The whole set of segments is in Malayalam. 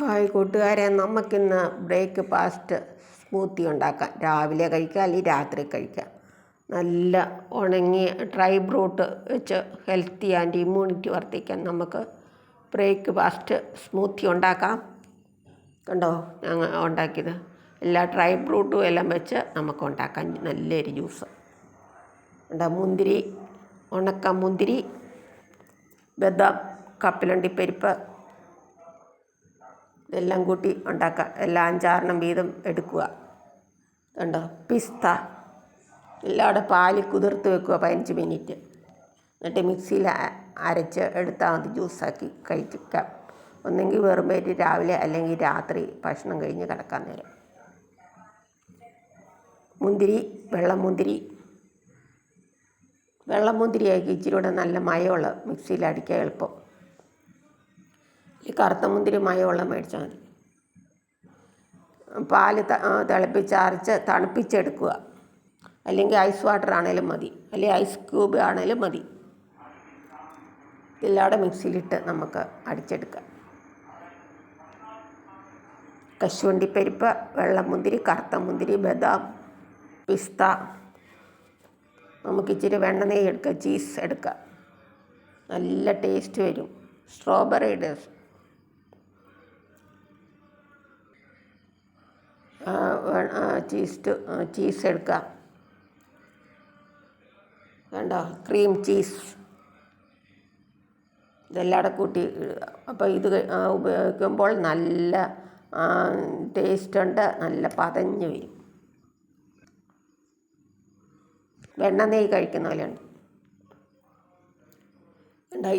ഹായ് കൂട്ടുകാരെ നമുക്കിന്ന് ബ്രേക്ക്ഫാസ്റ്റ് സ്മൂത്തി ഉണ്ടാക്കാം. രാവിലെ കഴിക്കാം അല്ലെങ്കിൽ രാത്രി കഴിക്കാം. നല്ല ഉണങ്ങിയ ഡ്രൈ ഫ്രൂട്ട് വെച്ച് ഹെൽത്തി ആൻഡ് ഇമ്മ്യൂണിറ്റി വർദ്ധിക്കാൻ നമുക്ക് ബ്രേക്ക്ഫാസ്റ്റ് സ്മൂത്തി ഉണ്ടാക്കാം. കണ്ടോ ഞങ്ങൾ ഉണ്ടാക്കിയത്? എല്ലാ ഡ്രൈ ഫ്രൂട്ടും എല്ലാം വെച്ച് നമുക്ക് ഉണ്ടാക്കാം. നല്ലൊരു ജ്യൂസ്. കണ്ടോ മുന്തിരി ഉണക്ക മുന്തിരി ബദാം കപ്പലണ്ടിപ്പരിപ്പ് ഇതെല്ലാം കൂട്ടി ഉണ്ടാക്കുക. എല്ലാം അഞ്ചാറെണ്ണം വീതം എടുക്കുക. കണ്ടോ? പിസ്ത. എല്ലാം പാൽ കുതിർത്ത് വെക്കുക പതിനഞ്ച് മിനിറ്റ്. എന്നിട്ട് മിക്സിയിൽ അരച്ച് എടുത്താൽ മതി. ജ്യൂസാക്കി കഴിക്കാം. ഒന്നെങ്കിൽ വെറും പേര് രാവിലെ അല്ലെങ്കിൽ രാത്രി ഭക്ഷണം കഴിഞ്ഞ് കിടക്കാൻ നേരം. മുന്തിരി വെള്ളം മുന്തിരി. വെള്ളം മുന്തിരിയാക്കി ഇച്ചിരി കൂടെ നല്ല മയമുള്ള മിക്സിയിൽ അടിക്കാൻ എളുപ്പം. ഈ കറുത്ത മുന്തിരി മയമുള്ള മേടിച്ചാൽ മതി. പാൽ തിളപ്പിച്ചരച്ച് തണുപ്പിച്ചെടുക്കുക. അല്ലെങ്കിൽ ഐസ് വാട്ടർ ആണേലും മതി. അല്ലെങ്കിൽ ഐസ് ക്യൂബ് ആണേലും മതി. ഇല്ലാതെ മിക്സിയിലിട്ട് നമുക്ക് അടിച്ചെടുക്കാം. കശുവണ്ടിപ്പരിപ്പ് വെള്ളമുന്തിരി കറുത്ത മുന്തിരി ബദാം പിസ്ത. നമുക്ക് ഇച്ചിരി വെണ്ണ നെയ്യ് എടുക്കുക ചീസ് എടുക്കുക നല്ല ടേസ്റ്റ് വരും. സ്ട്രോബെറിയുടെ ചീസ് ചീസ് എടുക്കാം. കണ്ടോ? ക്രീം ചീസ് ഇതെല്ലാം കൂടെ കൂട്ടി അപ്പോൾ ഇത് ഉപയോഗിക്കുമ്പോൾ നല്ല ടേസ്റ്റ് ഉണ്ട്. നല്ല പതഞ്ഞ് വരും. വെണ്ണ നെയ്യ് കഴിക്കുന്ന പോലെയുണ്ട്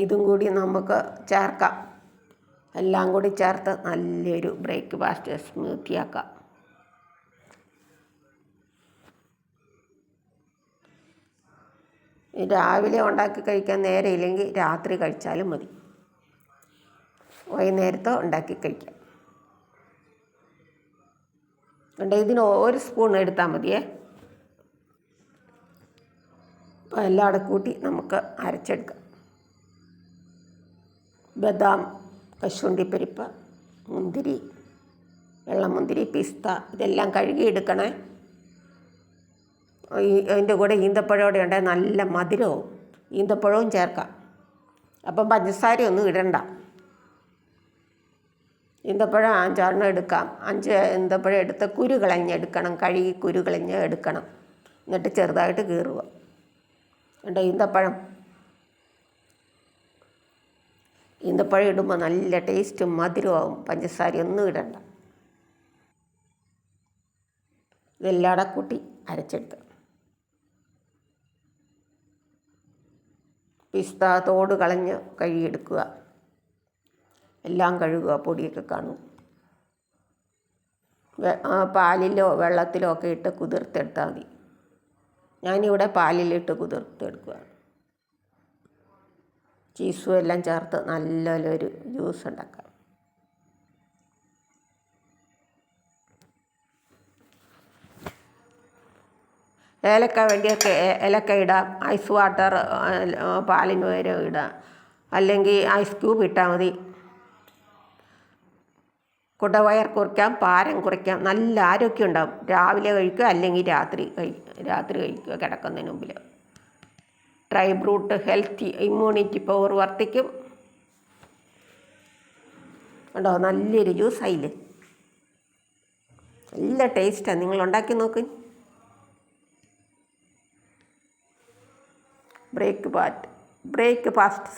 ഇതും കൂടി നമുക്ക് ചേർക്കാം. എല്ലാം കൂടി ചേർത്ത് നല്ലൊരു ബ്രേക്ക്ഫാസ്റ്റ് സ്മൂത്തിയാക്കാം രാവിലെ ഉണ്ടാക്കി കഴിക്കാൻ നേരമില്ലെങ്കിൽ രാത്രി കഴിച്ചാലും മതി. വൈകുന്നേരത്തോ ഉണ്ടാക്കി കഴിക്കാം. ഉണ്ട് ഇതിന് ഒരു സ്പൂൺ എടുത്താൽ മതിയേ. അപ്പോൾ എല്ലാം അവിടെ കൂട്ടി നമുക്ക് അരച്ചെടുക്കാം. ബദാം കശുവണ്ടിപ്പരിപ്പ് മുന്തിരി വെള്ളമുന്തിരി പിസ്ത ഇതെല്ലാം കഴുകിയെടുക്കണേ. അതിന്റെ കൂടെ ഈന്തപ്പഴോടെ ഉണ്ടെങ്കിൽ നല്ല മധുരവും ഈന്തപ്പഴവും ചേർക്കാം. അപ്പം പഞ്ചസാരയൊന്നും ഇടണ്ട. ഈന്തപ്പഴം അഞ്ചാറെണ്ണം എടുക്കാം. അഞ്ച് ഈന്തപ്പഴം എടുത്ത് കുരു കളഞ്ഞെടുക്കണം കഴുകി കുരു കളഞ്ഞ് എടുക്കണം. എന്നിട്ട് ചെറുതായിട്ട് കീറുക. ഉണ്ടോ ഈന്തപ്പഴം? ഈന്തപ്പഴം ഇടുമ്പോൾ നല്ല ടേസ്റ്റും മധുരമാവും പഞ്ചസാരയൊന്നും ഇടണ്ട. ഇതെല്ലാം കൂട്ടി അരച്ചെടുക്കുക പിസ്ത തോട് കളഞ്ഞ് കഴുകിയെടുക്കുക. എല്ലാം കഴുകുക പൊടിയൊക്കെ കാണും. പാലിലോ വെള്ളത്തിലോ ഒക്കെ ഇട്ട് കുതിർത്തെടുത്താൽ മതി. ഞാനിവിടെ പാലിലിട്ട് കുതിർത്തെടുക്കുക. ചീസും എല്ലാം ചേർത്ത് നല്ലൊരു ജ്യൂസ് ഉണ്ടാക്കാം. ഏലക്ക വേണ്ടിയൊക്കെ ഏലക്ക ഇടാം ഐസ് വാട്ടർ പാലിന് വരെ ഇടാം. അല്ലെങ്കിൽ ഐസ് ക്യൂബ് ഇട്ടാൽ മതി. കുടവയർ കുറയ്ക്കാം പാരം കുറയ്ക്കാം നല്ല ആരോഗ്യം ഉണ്ടാവും. രാവിലെ കഴിക്കുക അല്ലെങ്കിൽ രാത്രി കഴി രാത്രി കഴിക്കുക കിടക്കുന്നതിന് മുമ്പിൽ dry fruit healthy immunity power വർദ്ധിക്കും. ഉണ്ടോ നല്ലൊരു ജ്യൂസ് അതിൽ നല്ല ടേസ്റ്റാണ് നിങ്ങൾ ഉണ്ടാക്കി നോക്ക്. ബ്രേക്ക് പാറ്റ് ബ്രേക്ക് ഫാസ്റ്റ്